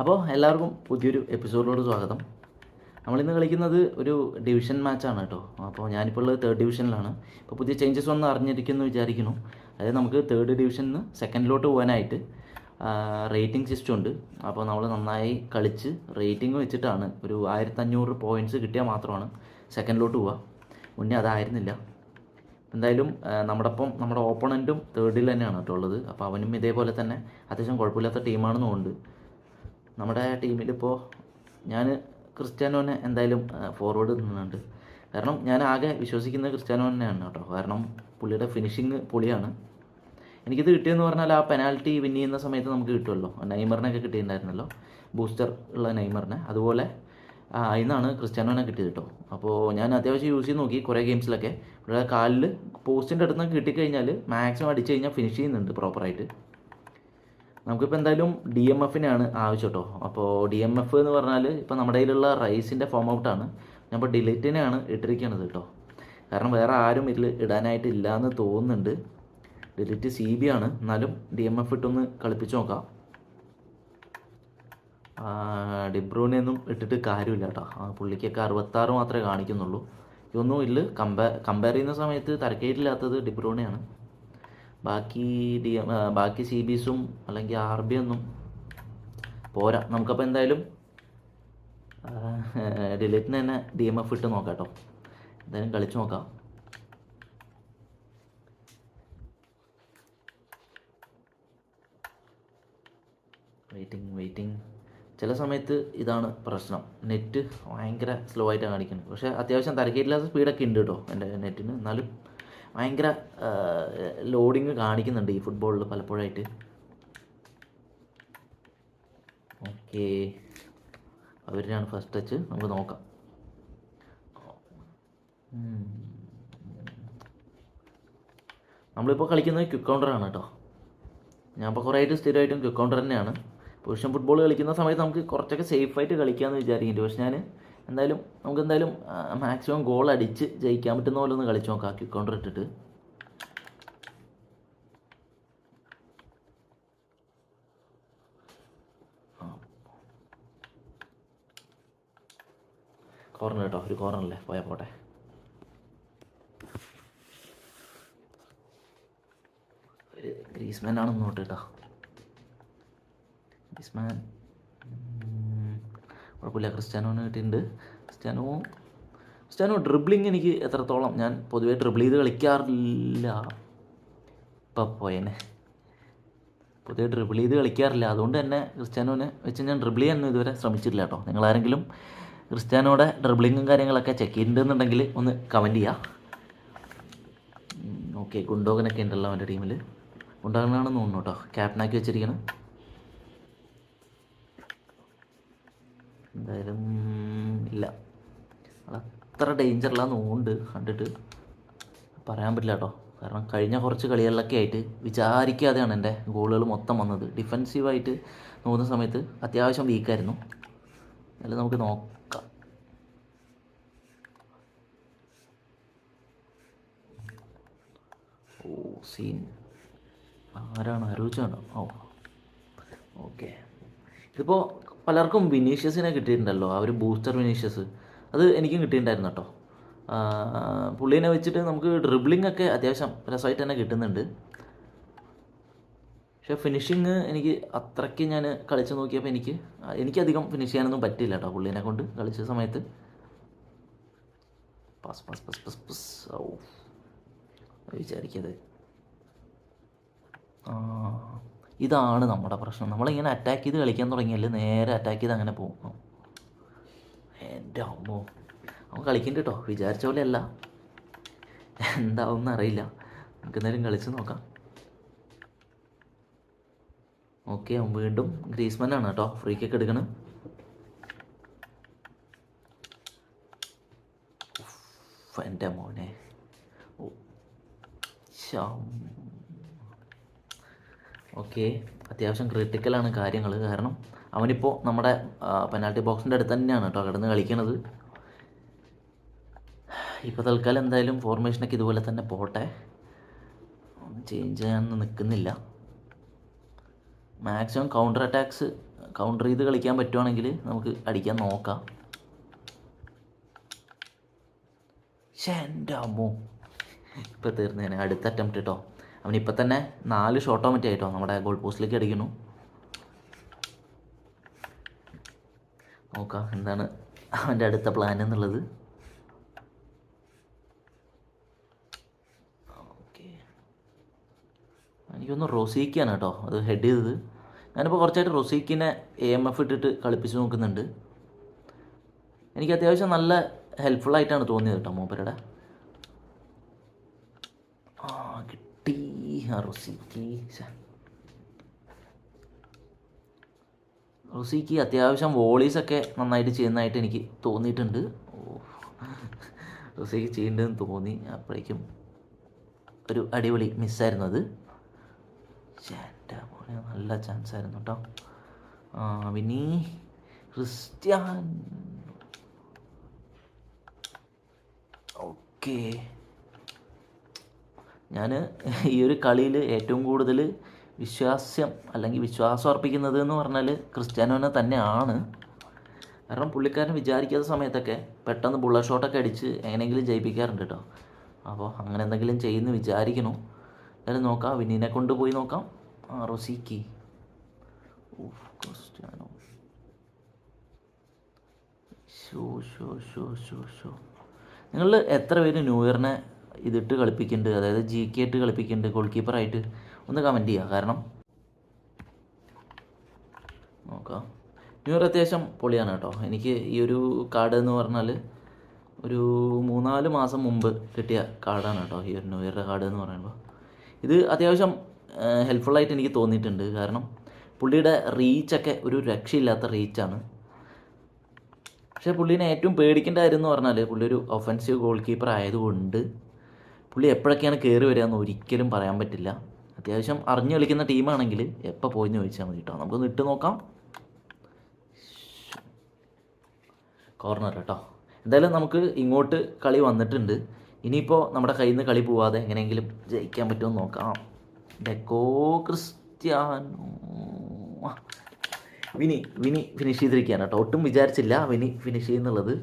അപ്പോൾ എല്ലാവർക്കും പുതിയൊരു എപ്പിസോഡിലോട് സ്വാഗതം. നമ്മളിന്ന് കളിക്കുന്നത് ഒരു ഡിവിഷൻ മാച്ചാണ് കേട്ടോ. അപ്പോൾ ഞാനിപ്പോൾ ഉള്ളത് തേർഡ് ഡിവിഷനിലാണ് ഇപ്പോൾ പുതിയ ചേഞ്ചസ് വന്ന് അറിഞ്ഞിരിക്കുന്നു വിചാരിക്കുന്നു. അതായത് നമുക്ക് തേർഡ് ഡിവിഷനിൽ നിന്ന് സെക്കൻഡിലോട്ട് പോകാനായിട്ട് റേറ്റിംഗ് സിസ്റ്റം ഉണ്ട്. അപ്പോൾ നമ്മൾ നന്നായി കളിച്ച് റേറ്റിംഗ് വെച്ചിട്ടാണ് ഒരു ആയിരത്തഞ്ഞൂറ് പോയിന്റ്സ് കിട്ടിയാൽ മാത്രമാണ് സെക്കൻഡിലോട്ട് പോവുക. മുന്നേ അതായിരുന്നില്ല. എന്തായാലും നമ്മുടെ ഒപ്പം നമ്മുടെ ഓപ്പണന്റും തേർഡിൽ തന്നെയാണ് കേട്ടോ ഉള്ളത്. അപ്പോൾ അവനും ഇതേപോലെ തന്നെ അത്യാവശ്യം കുഴപ്പമില്ലാത്ത ടീമാണെന്നുണ്ട് നമ്മുടെ ടീമിലിപ്പോൾ ഞാൻ ക്രിസ്ത്യാനോനെ എന്തായാലും ഫോർവേഡ് നിന്നുണ്ട് കാരണം ഞാൻ ആകെ വിശ്വസിക്കുന്നത് ക്രിസ്ത്യാനോ തന്നെയാണ് കേട്ടോ. കാരണം പുള്ളിയുടെ ഫിനിഷിങ് പൊളിയാണ്. എനിക്കിത് കിട്ടിയെന്ന് പറഞ്ഞാൽ ആ പെനാൽറ്റി വിൻ ചെയ്യുന്ന സമയത്ത് നമുക്ക് കിട്ടുമല്ലോ നെയ്മറിനൊക്കെ കിട്ടിയിട്ടുണ്ടായിരുന്നല്ലോ. ബൂസ്റ്റർ ഉള്ള നെയ്മറിനെ. അതുപോലെ അതിന്നാണ് ക്രിസ്ത്യാനോനെ കിട്ടിയത് കേട്ടോ. അപ്പോൾ ഞാൻ അത്യാവശ്യം യൂസ് ചെയ്ത് നോക്കി കുറേ ഗെയിംസിലൊക്കെ ഇവിടെ കാലിൽ പോസ്റ്റിന്റെ അടുത്ത് നിന്ന് കിട്ടിക്കഴിഞ്ഞാൽ മാക്സിമം അടിച്ച് കഴിഞ്ഞാൽ ഫിനിഷ് ചെയ്യുന്നുണ്ട് പ്രോപ്പറായിട്ട് നമുക്കിപ്പോൾ എന്തായാലും ഡി എം എഫിനാണ് ആവശ്യം കേട്ടോ അപ്പോൾ ഡി എം എഫ് എന്ന് പറഞ്ഞാൽ ഇപ്പോൾ നമ്മുടെ കയ്യിലുള്ള റൈസിന്റെ ഫോം ഔട്ടാണ് ഞാൻ ഇപ്പോൾ ഡിലീറ്റിനെയാണ് ഇട്ടിരിക്കുന്നത് കേട്ടോ കാരണം വേറെ ആരും ഇതിൽ ഇടാനായിട്ട് ഇല്ല എന്ന് തോന്നുന്നുണ്ട്. ഡിലിറ്റ് സി ബി ആണ്. എന്നാലും ഡി എം എഫ് ഇട്ടൊന്ന് കളിപ്പിച്ച് നോക്കാം. ഡിബ്രൂനെയൊന്നും ഇട്ടിട്ട് കാര്യമില്ല കേട്ടോ പുള്ളിക്കൊക്കെ അറുപത്താറ് മാത്രമേ കാണിക്കുന്നുള്ളൂ. ഇതൊന്നും ഇല്ല കമ്പയർ കമ്പയർ ചെയ്യുന്ന സമയത്ത് തരക്കേറ്റില്ലാത്തത് ഡിബ്രൂനെയാണ്. ബാക്കി ഡി ബാക്കി സി ബിസും അല്ലെങ്കിൽ ആർ ബി ഒന്നും പോരാ. നമുക്കപ്പോൾ എന്തായാലും ഡിലീറ്റിന് തന്നെ ഡി എം എഫ് ഇട്ട് നോക്കാം കേട്ടോ എന്തായാലും കളിച്ച് നോക്കാം. വെയിറ്റിംഗ് വെയിറ്റിംഗ് ചില സമയത്ത് ഇതാണ് പ്രശ്നം. നെറ്റ് ഭയങ്കര സ്ലോ ആയിട്ടാണ് കാണിക്കുന്നത് പക്ഷേ അത്യാവശ്യം തരക്കേറ്റില്ലാത്ത സ്പീഡൊക്കെ ഉണ്ട് കേട്ടോ എന്റെ നെറ്റിന്. എന്നാലും ഭയങ്കര ലോഡിങ് കാണിക്കുന്നുണ്ട് ഈ ഫുട്ബോളിൽ പലപ്പോഴായിട്ട്. ഓക്കെ അവരാണ് ഫസ്റ്റ് ടച്ച് നമുക്ക് നോക്കാം. നമ്മളിപ്പോൾ കളിക്കുന്നത് ക്വിക്ക് കൗണ്ടറാണ് കേട്ടോ. ഞാൻ ഇപ്പോൾ കുറേ ആയിട്ട് സ്ഥിരമായിട്ടും ക്വിക്ക് കൗണ്ടർ തന്നെയാണ്. പൊസിഷൻ ഫുട്ബോൾ കളിക്കുന്ന സമയത്ത് നമുക്ക് കുറച്ചൊക്കെ സേഫായിട്ട് കളിക്കാമെന്ന് വിചാരിക്കുന്നുണ്ട്. പക്ഷെ ഞാൻ എന്തായാലും നമുക്ക് എന്തായാലും മാക്സിമം ഗോൾ അടിച്ച് ജയിക്കാൻ പറ്റുന്ന പോലെ ഒന്ന് കളിച്ച് നോക്കാം. ക്വിക്ക് കൗണ്ടർ ഇട്ടിട്ട്. കോർണർ കേട്ടോ ഒരു കോർണർ അല്ലേ പോയാൽ പോട്ടെ. ഗ്രീസ്മാൻ ആണെന്ന് നോട്ട് കേട്ടോ ഗ്രീസ്മാൻ. കുഴപ്പമില്ല. ക്രിസ്ത്യാനോന് കിട്ടിയിട്ടുണ്ട്. ക്രിസ്ത്യാനോ ക്രിസ്ത്യാനോ ഡ്രിബ്ലിങ് എനിക്ക് എത്രത്തോളം ഞാൻ പൊതുവേ ഡ്രിബിൾ ചെയ്ത് കളിക്കാറില്ല. ഇപ്പം പോയനെ. പൊതുവേ ഡ്രിബിൾ ചെയ്ത് കളിക്കാറില്ല. അതുകൊണ്ട് തന്നെ ക്രിസ്ത്യാനോനെ വെച്ച് ഞാൻ ഡ്രിബിൾ ചെയ്യാനൊന്നും ഇതുവരെ ശ്രമിച്ചിട്ടില്ല കേട്ടോ. നിങ്ങളാരെങ്കിലും ക്രിസ്ത്യാനോടെ ഡ്രിബിളിങ്ങും കാര്യങ്ങളൊക്കെ ചെക്ക് ചെയ്തിട്ടുണ്ടെന്നുണ്ടെങ്കിൽ ഒന്ന് കമന്റ് ചെയ്യുക ഓക്കെ ഗുണ്ടോഗനൊക്കെ ഉണ്ടല്ലോ അവന്റെ ടീമിൽ ഗുണ്ടോഗനാണെന്ന് തോന്നുന്നു കേട്ടോ. ക്യാപ്റ്റനാക്കി വെച്ചിരിക്കണം. എന്തായാലും ഇല്ല. അത് അത്ര ഡേഞ്ചറിലാന്ന് തോന്നുന്നുണ്ട് കണ്ടിട്ട്. പറയാൻ പറ്റില്ല കേട്ടോ. കാരണം കഴിഞ്ഞ കുറച്ച് കളികളിലൊക്കെ ആയിട്ട് വിചാരിക്കാതെയാണ് എന്റെ ഗോളുകൾ മൊത്തം വന്നത്. ഡിഫെൻസീവായിട്ട് നോക്കുന്ന സമയത്ത് അത്യാവശ്യം വീക്കായിരുന്നു എന്നാലും നമുക്ക് നോക്കാം. ഓ സീൻ. ആരാണ്? അരൂച്ചാണോ ഓ. ഓക്കെ. ഇതിപ്പോൾ പലർക്കും വിനീഷ്യസിനെ കിട്ടിയിട്ടുണ്ടല്ലോ. ആ ഒരു ബൂസ്റ്റർ വിനീഷ്യസ് അത് എനിക്കും കിട്ടിയിട്ടുണ്ടായിരുന്നു കേട്ടോ. പുള്ളീനെ വെച്ചിട്ട് നമുക്ക് ഡ്രിബ്ലിംഗ് ഒക്കെ അത്യാവശ്യം രസമായിട്ട് തന്നെ കിട്ടുന്നുണ്ട്. പക്ഷേ ഫിനിഷിങ് എനിക്ക് അത്രയ്ക്ക് ഞാൻ കളിച്ച് നോക്കിയപ്പോൾ എനിക്ക് എനിക്കധികം ഫിനിഷ് ചെയ്യാനൊന്നും പറ്റില്ല കേട്ടോ പുള്ളീനെ കൊണ്ട് കളിച്ച സമയത്ത്. Pass pass pass pass pass. ഔ. വിചാരിക്കത് ആ ഇതാണ് നമ്മുടെ പ്രശ്നം. നമ്മളിങ്ങനെ അറ്റാക്ക് ചെയ്ത് കളിക്കാൻ തുടങ്ങിയാൽ നേരെ അറ്റാക്ക് ചെയ്ത് അങ്ങനെ പോകും. എന്റെ അമ്മോ. അവൻ കളിക്കുന്നുണ്ട് കേട്ടോ വിചാരിച്ച പോലെ അല്ല എന്താവും അറിയില്ല. നമുക്ക് എന്തായാലും കളിച്ച് നോക്കാം. ഓക്കെ അവൻ വീണ്ടും ആണ് കേട്ടോ ഫ്രീ കിക്ക് എടുക്കണം. എന്റെ മോനെ. ഓ ശ്ശം. ഓക്കെ. അത്യാവശ്യം ക്രിട്ടിക്കലാണ് കാര്യങ്ങൾ. കാരണം അവനിപ്പോൾ നമ്മുടെ പെനാൽറ്റി ബോക്സിന്റെ അടുത്ത് തന്നെയാണ് കേട്ടോ കിടന്ന് കളിക്കണത്. ഇപ്പോൾ തൽക്കാലം എന്തായാലും ഫോർമേഷനൊക്കെ ഇതുപോലെ തന്നെ പോട്ടെ. ചേഞ്ച് ചെയ്യാനൊന്നും നിൽക്കുന്നില്ല മാക്സിമം കൗണ്ടർ അറ്റാക്സ് കൗണ്ടർ ചെയ്ത് കളിക്കാൻ പറ്റുവാണെങ്കിൽ നമുക്ക് അടിക്കാൻ നോക്കാം. ശ്ശേ, ഇപ്പോൾ തീർന്നേനെ. അടുത്ത അറ്റംപ്റ്റ് കേട്ടോ അവനിപ്പോൾ തന്നെ നാല് ഷോട്ടോ ആയിട്ടോ നമ്മുടെ ഗോൾ പോസ്റ്റിലേക്ക് അടിക്കുന്നു. നോക്കാം എന്താണ് അവന്റെ അടുത്ത പ്ലാൻ എന്നുള്ളത്. ഓക്കെ എനിക്കൊന്ന് റൊസീക്കാണ് കേട്ടോ അത് ഹെഡ് ചെയ്തത്. ഞാനിപ്പോൾ കുറച്ചായിട്ട് റൊസീക്കിനെ എ എം എഫ് ഇട്ടിട്ട് കളിപ്പിച്ച് നോക്കുന്നുണ്ട്. എനിക്ക് അത്യാവശ്യം നല്ല ഹെൽപ്ഫുൾ ആയിട്ടാണ് തോന്നിയത് കേട്ടോ മൂപ്പരുടെ ആ കിട്ടി ആ റൊസീക്ക് റുസിക്ക് അത്യാവശ്യം വോളീസൊക്കെ നന്നായിട്ട് ചെയ്യുന്നതായിട്ട് എനിക്ക് തോന്നിയിട്ടുണ്ട്. റൊസീക്ക് ചെയ്യേണ്ടതെന്ന് തോന്നി. അപ്പോഴേക്കും ഒരു അടിപൊളി മിസ്സായിരുന്നു അത്. നല്ല ചാൻസ് ആയിരുന്നു കേട്ടോ പിന്നെ ക്രിസ്ത്യാൻ. ഓക്കെ. ഞാൻ ഈ ഒരു കളിയിൽ ഏറ്റവും കൂടുതൽ വിശ്വാസ്യം അല്ലെങ്കിൽ വിശ്വാസം അർപ്പിക്കുന്നത് എന്ന് പറഞ്ഞാൽ ക്രിസ്ത്യാനോനെ തന്നെയാണ്. കാരണം പുള്ളിക്കാരൻ വിചാരിക്കാത്ത സമയത്തൊക്കെ പെട്ടെന്ന് ബുള്ളറ്റ് ഷോട്ടൊക്കെ അടിച്ച് എങ്ങനെയെങ്കിലും ജയിപ്പിക്കാറുണ്ട് കേട്ടോ. അപ്പോൾ അങ്ങനെ എന്തെങ്കിലും ചെയ്യുന്നു വിചാരിക്കണു എന്തായാലും നോക്കാം വിനീനെ കൊണ്ട് പോയി നോക്കാം. ആ റൊസിക്ക് Cristiano. Show show show show show നിങ്ങൾ എത്ര പേര് ന്യൂ ഇയറിനെ ഇതിട്ട് കളിപ്പിക്കുന്നുണ്ട് അതായത് ജി കെ ഇട്ട് കളിപ്പിക്കുന്നുണ്ട് ഗോൾ കീപ്പറായിട്ട് ഒന്ന് കമന്റ് ചെയ്യുക കാരണം നോക്കാം. ന്യൂർ അത്യാവശ്യം പൊളിയാണ് കേട്ടോ. എനിക്ക് ഈ ഒരു കാർഡ് എന്ന് പറഞ്ഞാൽ ഒരു മൂന്നാൽ മാസം മുമ്പ് കിട്ടിയ കാർഡാണ് കേട്ടോ ഈ ഒരു ന്യൂ ഇയറിന്റെ കാർഡ് എന്ന് പറയുമ്പോൾ ഇത് അത്യാവശ്യം ഹെൽപ്ഫുള്ളായിട്ട് എനിക്ക് തോന്നിയിട്ടുണ്ട്. കാരണം പുള്ളിയുടെ റീച്ചൊക്കെ ഒരു രക്ഷയില്ലാത്ത റീച്ചാണ് പക്ഷേ പുള്ളീനെ ഏറ്റവും പേടിക്കേണ്ട കാര്യം എന്ന് പറഞ്ഞാൽ പുള്ളി ഒരു ഒഫൻസീവ് ഗോൾ കീപ്പർ ആയതുകൊണ്ട് പുള്ളി എപ്പോഴൊക്കെയാണ് കയറി വരിക എന്ന് ഒരിക്കലും പറയാൻ പറ്റില്ല. അത്യാവശ്യം അറിഞ്ഞു കളിക്കുന്ന ടീമാണെങ്കിൽ എപ്പോൾ പോയിന്ന് ചോദിച്ചാൽ മതി കേട്ടോ. നമുക്കൊന്ന് ഇട്ട് നോക്കാം. കോർണർ കേട്ടോ. എന്തായാലും നമുക്ക് ഇങ്ങോട്ട് കളി വന്നിട്ടുണ്ട്. ഇനിയിപ്പോൾ നമ്മുടെ കയ്യിൽ നിന്ന് കളി പോവാതെ എങ്ങനെയെങ്കിലും ജയിക്കാൻ പറ്റുമെന്ന് നോക്കാം. Deco Cristiano. Vini Vini finish ചെയ്തിരിക്കുകയാണ് കേട്ടോ. ഒട്ടും വിചാരിച്ചില്ല വിനി ഫിനിഷ് ചെയ്യുന്നുള്ളത്.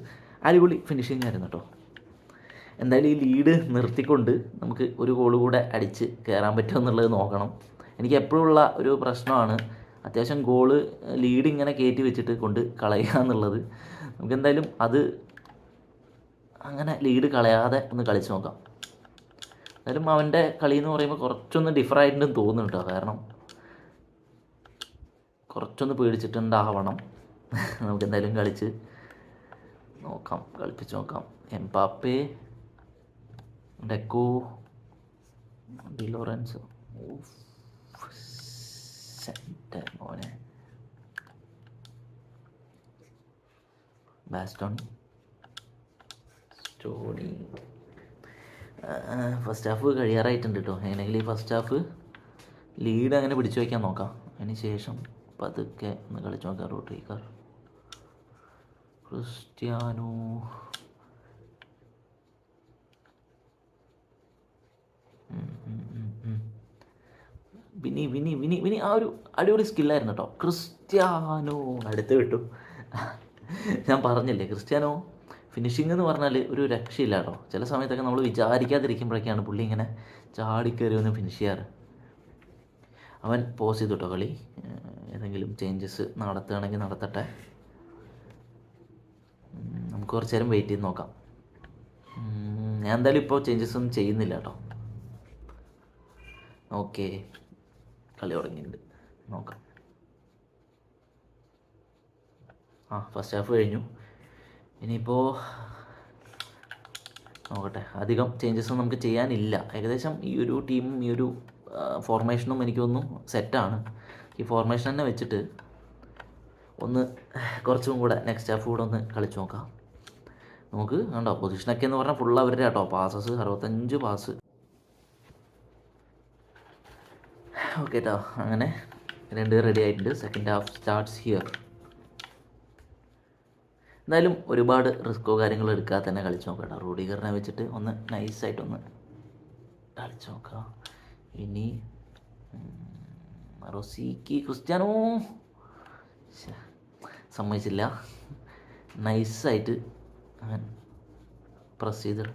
അടിപൊളി ഫിനിഷിങ് ആയിരുന്നു കേട്ടോ. എന്തായാലും ഈ ലീഡ് നിർത്തിക്കൊണ്ട് നമുക്ക് ഒരു ഗോൾ കൂടെ അടിച്ച് കയറാൻ പറ്റുമോ എന്നുള്ളത് നോക്കണം. എനിക്ക് എപ്പോഴുള്ള ഒരു പ്രശ്നമാണ് അത്യാവശ്യം ഗോൾ ലീഡ് ഇങ്ങനെ കയറ്റി വെച്ചിട്ട് കൊണ്ട് കളയുക എന്നുള്ളത്. നമുക്ക് എന്തായാലും അത് അങ്ങനെ ലീഡ് കളയാതെ ഒന്ന് കളിച്ച് നോക്കാം. എന്തായാലും അവന്റെ കളി എന്ന് പറയുമ്പോൾ കുറച്ചൊന്ന് ഡിഫർ ആയിട്ടുണ്ടെന്ന് തോന്നുന്നു കേട്ടോ. കാരണം കുറച്ചൊന്ന് പേടിച്ചിട്ടുണ്ടാവണം. നമുക്ക് എന്തായാലും കളിച്ച് നോക്കാം. കളിപ്പിച്ച് നോക്കാം. Mbappe Deco Di Lorenzo centre മോനെ ബാസ്റ്റോൺ സ്റ്റോണി ഫസ്റ്റ് ഹാഫ് കഴിയാറായിട്ടുണ്ട് കേട്ടോ എങ്ങനെയെങ്കിലും ഈ ഫസ്റ്റ് ഹാഫ് ലീഡ് അങ്ങനെ പിടിച്ചു വയ്ക്കാൻ നോക്കാം. അതിന് ശേഷം പതുക്കെ ഒന്ന് കളിച്ചു നോക്കാം. Rodrygo Cristiano. Vini Vini Vini Vini. ആ ഒരു അടിപൊളി സ്കില്ലായിരുന്നു കേട്ടോ ക്രിസ്ത്യാനോ അടുത്ത് വിട്ടു. ഞാൻ പറഞ്ഞില്ലേ ക്രിസ്ത്യാനോ ഫിനിഷിംഗ് എന്ന് പറഞ്ഞാൽ ഒരു രക്ഷയില്ല കേട്ടോ ചില സമയത്തൊക്കെ നമ്മൾ വിചാരിക്കാതിരിക്കുമ്പോഴൊക്കെയാണ് പുള്ളി ഇങ്ങനെ ചാടിക്കയറി ഒന്ന് ഫിനിഷ് ചെയ്യാറ്. അവൻ പോസ് ചെയ്തു കേട്ടോ കളി ഏതെങ്കിലും ചേഞ്ചസ് നടത്തുകയാണെങ്കിൽ നടത്തട്ടെ. നമുക്ക് കുറച്ച് നേരം വെയിറ്റ് ചെയ്ത് നോക്കാം. ഞാൻ എന്തായാലും ഇപ്പോൾ ചേഞ്ചസ് ഒന്നും ചെയ്യുന്നില്ല കേട്ടോ ഓക്കെ കളി തുടങ്ങിയിട്ടുണ്ട്. നോക്കാം. ആ ഫസ്റ്റ് ഹാഫ് കഴിഞ്ഞു. ഇനിയിപ്പോൾ നോക്കട്ടെ. അധികം ചേഞ്ചസ് നമുക്ക് ചെയ്യാനില്ല. ഏകദേശം ഈ ഒരു ടീമും ഈ ഒരു ഫോർമേഷനും എനിക്ക് തോന്നുന്നു സെറ്റാണ് ഈ ഫോർമേഷൻ തന്നെ വെച്ചിട്ട് ഒന്ന് കുറച്ചും കൂടെ നെക്സ്റ്റ് ഹാഫ് കൂടെ ഒന്ന് കളിച്ചു നോക്കാം. നമുക്ക് കണ്ടോ പൊസിഷനൊക്കെ എന്ന് പറഞ്ഞാൽ ഫുൾ അവരുടെ കേട്ടോ പാസസ് അറുപത്തഞ്ച് പാസ് ഓക്കെ കേട്ടോ അങ്ങനെ രണ്ട് റെഡി ആയിട്ടുണ്ട്. സെക്കൻഡ് ഹാഫ് സ്റ്റാർട്ട്സ് ഹിയർ എന്തായാലും ഒരുപാട് റിസ്ക്കോ കാര്യങ്ങളോ എടുക്കാതെ തന്നെ കളിച്ച് നോക്കാം കേട്ടോ റൂഡിഗറിനെ വെച്ചിട്ട് ഒന്ന് നൈസായിട്ടൊന്ന് കളിച്ച് നോക്കാം. ഇനി റൊസിക്ക് ക്രിസ്ത്യാനോ? സമ്മതിച്ചില്ല. നൈസായിട്ട് അവൻ പ്രസ് ചെയ്ത്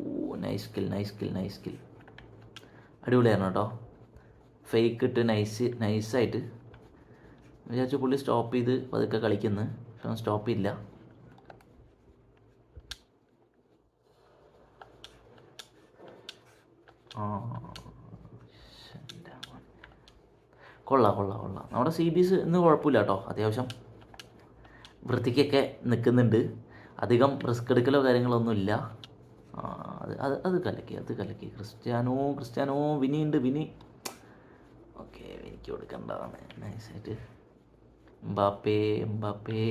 ഓ nice skill nice skill nice skill അടിപൊളിയായിരുന്നു കേട്ടോ. ഫേക്ക് ഇട്ട് നൈസ് നൈസായിട്ട് വിചാരിച്ചു പുള്ളി സ്റ്റോപ്പ് ചെയ്ത് പതുക്കെ കളിക്കുന്നു. പക്ഷെ സ്റ്റോപ്പ് ഇല്ല. കൊള്ളാം കൊള്ളാം കൊള്ളാം. നമ്മുടെ സി ബി എസ് ഇന്ന് കുഴപ്പമില്ല കേട്ടോ. അത്യാവശ്യം വൃത്തിക്കൊക്കെ നിൽക്കുന്നുണ്ട്. അധികം റിസ്ക് എടുക്കലോ കാര്യങ്ങളൊന്നും ഇല്ല ആ, അത് അത് അത് കലക്കി അത് കലക്കി. ക്രിസ്ത്യാനോ ക്രിസ്ത്യാനോ വിനി ഉണ്ട് വിനി. ഓക്കെ എനിക്ക് കൊടുക്കേണ്ടതാണ് നൈസായിട്ട്. Mbappe Mbappe.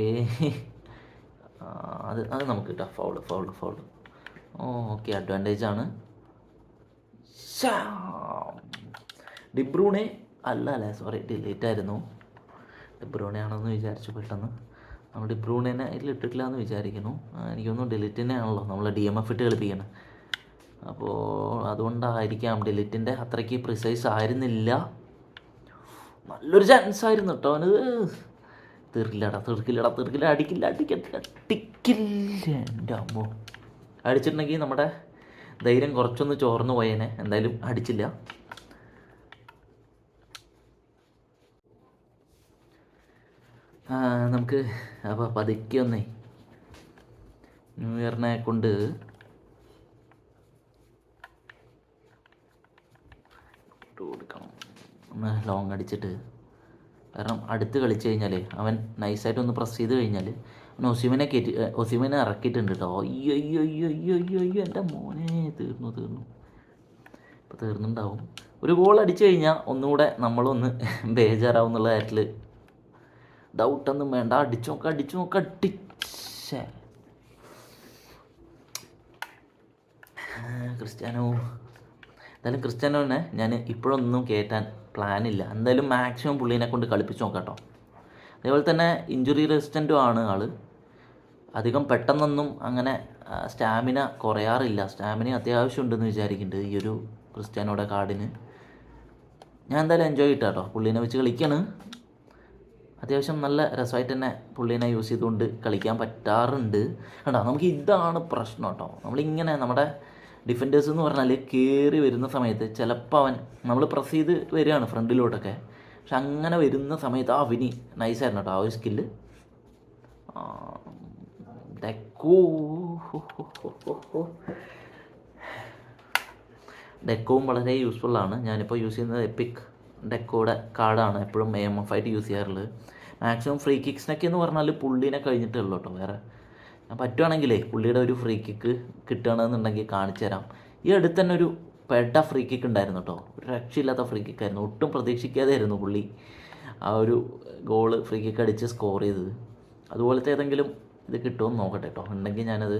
അത് അത് നമുക്ക് കിട്ടാം foul foul foul okay advantage ആണ്. ഡിബ്രൂണെ അല്ല അല്ലേ? സോറി ഡിലീറ്റ് ആയിരുന്നു. ഡിബ്രൂണെ ആണെന്ന് വിചാരിച്ചു പെട്ടെന്ന്. നമ്മൾ ഡിബ്രൂണേനെ ഇതിൽ ഇട്ടിട്ടില്ല എന്ന് വിചാരിക്കുന്നു. എനിക്കൊന്നും ഡിലീറ്റ് തന്നെയാണല്ലോ. നമ്മൾ ഡി എം എഫ് ഇട്ട് കളിപ്പിക്കണം. അപ്പോൾ അതുകൊണ്ടായിരിക്കാം ഡിലിറ്റിന്റെ അത്രയ്ക്ക് പ്രിസൈസ് ആയിരുന്നില്ല. നല്ലൊരു ചാൻസ് ആയിരുന്നു കേട്ടോ അവന് തീർക്കില്ലടാ തീർക്കില്ലടാ തീർക്കില്ല. അടിക്കില്ല അടിക്കില്ല അടിക്കില്ല. എന്റെ അമ്മോ. അടിച്ചിട്ടുണ്ടെങ്കിൽ നമ്മുടെ ധൈര്യം കുറച്ചൊന്ന് ചോർന്നു പോയേനെ. എന്തായാലും അടിച്ചില്ല. നമുക്ക് അപ്പോൾ പതുക്കെ ഒന്നേ ന്യൂ ഇയറിനെ കൊണ്ട് ഇട്ട് കൊടുക്കണം. ഒന്ന് ലോങ് അടിച്ചിട്ട്. കാരണം അടുത്ത് കളിച്ച് കഴിഞ്ഞാൽ അവൻ നൈസായിട്ട് ഒന്ന് പ്രസ് ചെയ്ത് കഴിഞ്ഞാൽ അവൻ ഒസിമനെ കയറ്റി ഒസിമനെ ഇറക്കിയിട്ടുണ്ട് കേട്ടോ അയ്യോ അയ്യോ അയ്യോ അയ്യോ അയ്യോ അയ്യോ എന്റെ മോനെ തീർന്നു തീർന്നു. ഇപ്പോൾ തീർന്നുണ്ടാവും. ഒരു ഗോൾ അടിച്ചു കഴിഞ്ഞാൽ ഒന്നുകൂടെ നമ്മളൊന്ന് ബേജാറാവും എന്നുള്ള കാര്യത്തിൽ ഡൗട്ടൊന്നും വേണ്ട. അടിച്ചു നോക്കാം അടിച്ചു നോക്കാം അടിച്ചേ ക്രിസ്ത്യാനോ. എന്തായാലും ക്രിസ്ത്യാനോനെ ഞാൻ ഇപ്പോഴൊന്നും കയറ്റാൻ പ്ലാനില്ല എന്തായാലും മാക്സിമം പുള്ളീനെ കൊണ്ട് കളിപ്പിച്ച് നോക്കാം കേട്ടോ അതേപോലെ തന്നെ ഇഞ്ചുറി റെസിസ്റ്റന്റും ആണ് ആൾ അധികം പെട്ടെന്നൊന്നും അങ്ങനെ സ്റ്റാമിന കുറയാറില്ല. സ്റ്റാമിന അത്യാവശ്യം ഉണ്ടെന്ന് വിചാരിക്കുന്നുണ്ട് ഈ ഒരു ക്രിസ്ത്യാനോയുടെ കാർഡിന്. ഞാൻ എന്തായാലും എൻജോയ് കിട്ടാം കേട്ടോ പുള്ളീനെ വെച്ച് കളിക്കാണ്. അത്യാവശ്യം നല്ല രസമായിട്ട് തന്നെ പുള്ളീനെ യൂസ് ചെയ്തുകൊണ്ട് കളിക്കാൻ പറ്റാറുണ്ട്. കേട്ടോ നമുക്ക് ഇതാണ് പ്രശ്നം കേട്ടോ നമ്മളിങ്ങനെ നമ്മുടെ ഡിഫൻഡേഴ്സ് എന്ന് പറഞ്ഞാൽ കയറി വരുന്ന സമയത്ത് ചിലപ്പോൾ അവൻ നമ്മൾ പ്രസ് ചെയ്ത് വരികയാണ് ഫ്രണ്ടിലോട്ടൊക്കെ പക്ഷെ അങ്ങനെ വരുന്ന സമയത്ത് ആ വിനി നൈസായിരുന്നു കേട്ടോ ആ ഒരു സ്കില്ല് ഡെക്കോ ഡെക്കോവും വളരെ യൂസ്ഫുള്ളാണ് ഞാനിപ്പോൾ യൂസ് ചെയ്യുന്നത് എപ്പിക് ഡെക്കോയുടെ കാർഡാണ്. എപ്പോഴും എം എഫ് ആയിട്ട് യൂസ് ചെയ്യാറുള്ളത്. മാക്സിമം ഫ്രീ കിക്സിനൊക്കെ എന്ന് പറഞ്ഞാൽ പുള്ളിനെ കഴിഞ്ഞിട്ടേ ഉള്ളൂ കേട്ടോ വേറെ പറ്റുവാണെങ്കിലേ പുള്ളിയുടെ ഒരു ഫ്രീ കിക്ക് കിട്ടണമെന്നുണ്ടെങ്കിൽ കാണിച്ചു തരാം. ഈ അടുത്ത് തന്നെ ഒരു പെട്ട ഫ്രീ കിക്ക് ഉണ്ടായിരുന്നു കേട്ടോ ഒരു രക്ഷയില്ലാത്ത ഫ്രീ കിക്ക് ആയിരുന്നു. ഒട്ടും പ്രതീക്ഷിക്കാതെ ആയിരുന്നു പുള്ളി ആ ഒരു ഗോൾ ഫ്രീ കിക്ക് അടിച്ച് സ്കോർ ചെയ്തത്. അതുപോലത്തെ ഏതെങ്കിലും ഇത് കിട്ടുമെന്ന് നോക്കട്ടെ കേട്ടോ ഉണ്ടെങ്കിൽ ഞാനത്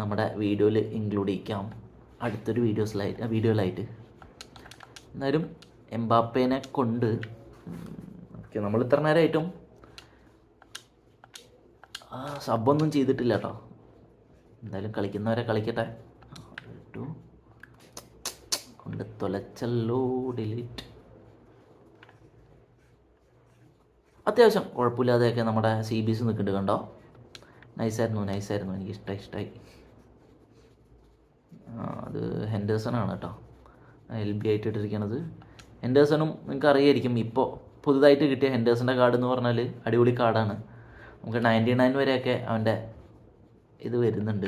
നമ്മുടെ വീഡിയോയിൽ ഇൻക്ലൂഡ് ചെയ്യിക്കാം. അടുത്തൊരു വീഡിയോസിലായിട്ട് വീഡിയോയിലായിട്ട് എന്നാലും എംബാപ്പേനെ കൊണ്ട് ഓക്കെ നമ്മൾ ഇത്ര നേരമായിട്ടും സബൊന്നും ചെയ്തിട്ടില്ല കേട്ടോ എന്തായാലും കളിക്കുന്നവരെ കളിക്കട്ടെ. കൊണ്ട് തൊലച്ചല്ലോ ഡിലീറ്റ് അത്യാവശ്യം കുഴപ്പമില്ലാതെയൊക്കെ നമ്മുടെ സി ബി എസ് നിൽക്കുന്നുണ്ട് കണ്ടോ? നൈസായിരുന്നു നൈസായിരുന്നു എനിക്ക് ഇഷ്ടമായി ഇഷ്ടമായി അത് ഹെൻഡേഴ്സൺ ആണ് കേട്ടോ. എൽ ബി ആയിട്ട് ഇട്ടിരിക്കണത്. ഹെൻഡേഴ്സണും നിങ്ങൾക്ക് അറിയായിരിക്കും ഇപ്പോൾ പുതുതായിട്ട് കിട്ടിയ ഹെൻഡേഴ്സന്റെ കാർഡ് എന്ന് പറഞ്ഞാൽ അടിപൊളി കാർഡാണ് നമുക്ക് നയന്റി നയൻ വരെയൊക്കെ അവന്റെ ഇത് വരുന്നുണ്ട്.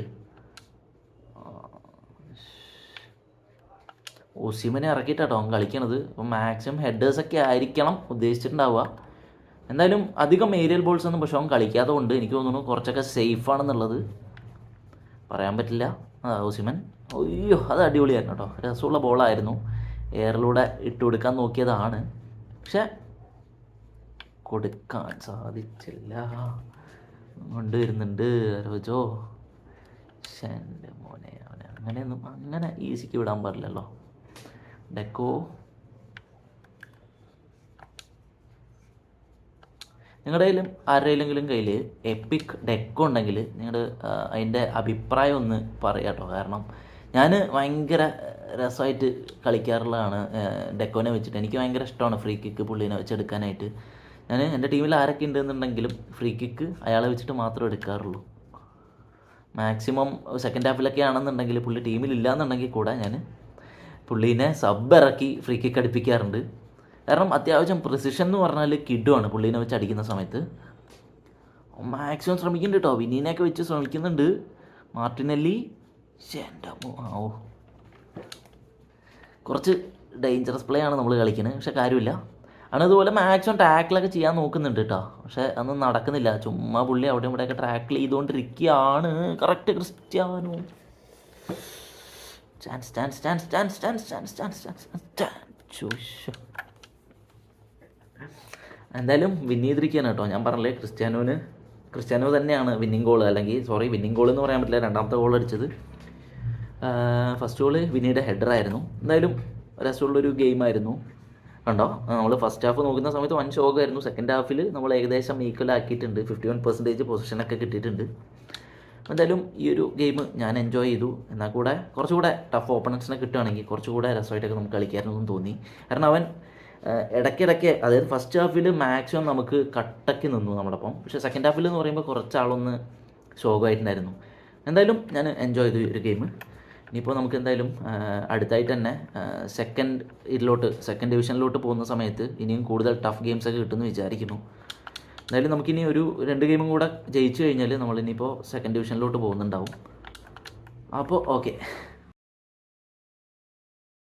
ഒസിമനെ ഇറക്കിയിട്ടാട്ടോ അവൻ കളിക്കണത്. അപ്പം മാക്സിമം ഹെഡേഴ്സൊക്കെ ആയിരിക്കണം ഉദ്ദേശിച്ചിട്ടുണ്ടാവുക. എന്തായാലും അധികം ഏരിയൽ ബോൾസ് ഒന്നും പക്ഷെ അവൻ കളിക്കാതെ കൊണ്ട് എനിക്ക് തോന്നുന്നു കുറച്ചൊക്കെ സേഫ് ആണെന്നുള്ളത് പറയാൻ പറ്റില്ല. ഓസിമൻ. അയ്യോ അത് അടിപൊളിയായിരുന്നു കേട്ടോ. രസമുള്ള ബോളായിരുന്നു എയറിലൂടെ ഇട്ട് കൊടുക്കാൻ നോക്കിയതാണ്. പക്ഷെ കൊടുക്കാൻ സാധിച്ചില്ല. കൊണ്ടുവരുന്നുണ്ട് രോജോ എന്റെ മോനെ അവനെ അങ്ങനെയൊന്നും അങ്ങനെ ഈസിക്ക് വിടാൻ പാടില്ലല്ലോ. ഡെക്കോ. നിങ്ങളുടെ കയ്യിലും ആരുടെയിലെങ്കിലും കയ്യിൽ എപ്പിക് ഡെക്കോ ഉണ്ടെങ്കിൽ നിങ്ങൾ അതിന്റെ അഭിപ്രായം ഒന്ന് പറയാം കേട്ടോ. കാരണം ഞാൻ ഭയങ്കര രസമായിട്ട് കളിക്കാറുള്ളതാണ് ഡെക്കോനെ വെച്ചിട്ട്. എനിക്ക് ഭയങ്കര ഇഷ്ടമാണ് ഫ്രീ കിക്ക് പുള്ളീനെ വെച്ചെടുക്കാനായിട്ട്. ഞാൻ എന്റെ ടീമിൽ ആരൊക്കെ ഉണ്ടെന്നുണ്ടെങ്കിലും ഫ്രീ കിക്ക് അയാളെ വെച്ചിട്ട് മാത്രം എടുക്കാറുള്ളൂ. മാക്സിമം സെക്കൻഡ് ഹാഫിലൊക്കെ ആണെന്നുണ്ടെങ്കിൽ പുള്ളി ടീമിലില്ല എന്നുണ്ടെങ്കിൽ കൂടെ ഞാൻ പുള്ളീനെ സബ് ഇറക്കി ഫ്രീ കിക്ക് അടിപ്പിക്കാറുണ്ട്. കാരണം അത്യാവശ്യം പ്രിസിഷൻ എന്ന് പറഞ്ഞാൽ കിഡുമാണ് പുള്ളീനെ വെച്ച് അടിക്കുന്ന സമയത്ത്. മാക്സിമം ശ്രമിക്കുന്നുണ്ട് കേട്ടോ വിനീനെയൊക്കെ വെച്ച് ശ്രമിക്കുന്നുണ്ട്. മാർട്ടിനെല്ലി ഓ കുറച്ച് ഡേഞ്ചറസ് പ്ലേ ആണ് നമ്മൾ കളിക്കുന്നത് പക്ഷെ കാര്യമില്ല. ആണ് ഇതുപോലെ മാക്സിമം ട്രാക്കിലൊക്കെ ചെയ്യാൻ നോക്കുന്നുണ്ട് കേട്ടോ പക്ഷേ അതൊന്നും നടക്കുന്നില്ല. ചുമ്മാ പുള്ളി അവിടെ ഇവിടെയൊക്കെ ടാക്കിൾ ചെയ്തുകൊണ്ടിരിക്കുകയാണ് correct Cristiano? Chance chance chance chance chance chance chance chance chance എന്തായാലും വിന്നീതിരിക്കാണ് കേട്ടോ ഞാൻ പറഞ്ഞില്ലേ ക്രിസ്ത്യാനോന് ക്രിസ്ത്യാനോ തന്നെയാണ് വിന്നിങ് ഗോൾ അല്ലെങ്കിൽ സോറി വിന്നിങ് ഗോൾ എന്ന് പറയാൻ പറ്റില്ല. രണ്ടാമത്തെ ഗോൾ അടിച്ചത്. ഫസ്റ്റ് ഗോൾ വിനിയുടെ ഹെഡറായിരുന്നു എന്തായാലും രസമുള്ളൊരു ഗെയിമായിരുന്നു കണ്ടോ? നമ്മൾ ഫസ്റ്റ് ഹാഫ് നോക്കുന്ന സമയത്ത് വൻ ഷോക്കായിരുന്നു സെക്കൻഡ് ഹാഫിൽ നമ്മൾ ഏകദേശം ഈക്വൽ ആക്കിയിട്ടുണ്ട്. ഫിഫ്റ്റി വൺ പെർസെന്റേജ് പൊസിഷനൊക്കെ കിട്ടിയിട്ടുണ്ട്. എന്തായാലും ഈ ഒരു ഗെയിം ഞാൻ എൻജോയ് ചെയ്തു. എന്നാൽ കൂടെ കുറച്ചുകൂടെ ടഫ് ഓപ്പണൻസിനെ കിട്ടുകയാണെങ്കിൽ കുറച്ചുകൂടെ രസമായിട്ടൊക്കെ നമുക്ക് കളിക്കാമായിരുന്നു എന്ന് തോന്നി. കാരണം അവൻ ഇടയ്ക്കിടയ്ക്ക് അതായത് ഫസ്റ്റ് ഹാഫിൽ മാക്സിമം നമുക്ക് കട്ടക്ക് നിന്നു നമ്മളപ്പം. പക്ഷേ സെക്കൻഡ് ഹാഫിൽ എന്ന് പറയുമ്പോൾ കുറച്ചാളൊന്ന് ശോകമായിട്ടുണ്ടായിരുന്നു എന്തായാലും ഞാൻ എൻജോയ് ചെയ്തു ഈ ഒരു ഗെയിം ഇനിയിപ്പോൾ നമുക്ക് എന്തായാലും അടുത്തായി അടുത്തായിട്ട് തന്നെ സെക്കൻഡ് ഇതിലോട്ട് സെക്കൻഡ് ഡിവിഷനിലോട്ട് പോകുന്ന സമയത്ത് ഇനിയും കൂടുതൽ ടഫ് ഗെയിംസ് ഒക്കെ കിട്ടുമെന്ന് വിചാരിക്കുന്നു. എന്തായാലും നമുക്കിനി ഒരു രണ്ട് ഗെയിമും കൂടെ ജയിച്ചു കഴിഞ്ഞാൽ നമ്മളിനിയിപ്പോൾ സെക്കൻഡ് ഡിവിഷനിലോട്ട് പോകുന്നുണ്ടാവും. അപ്പോൾ ഓക്കെ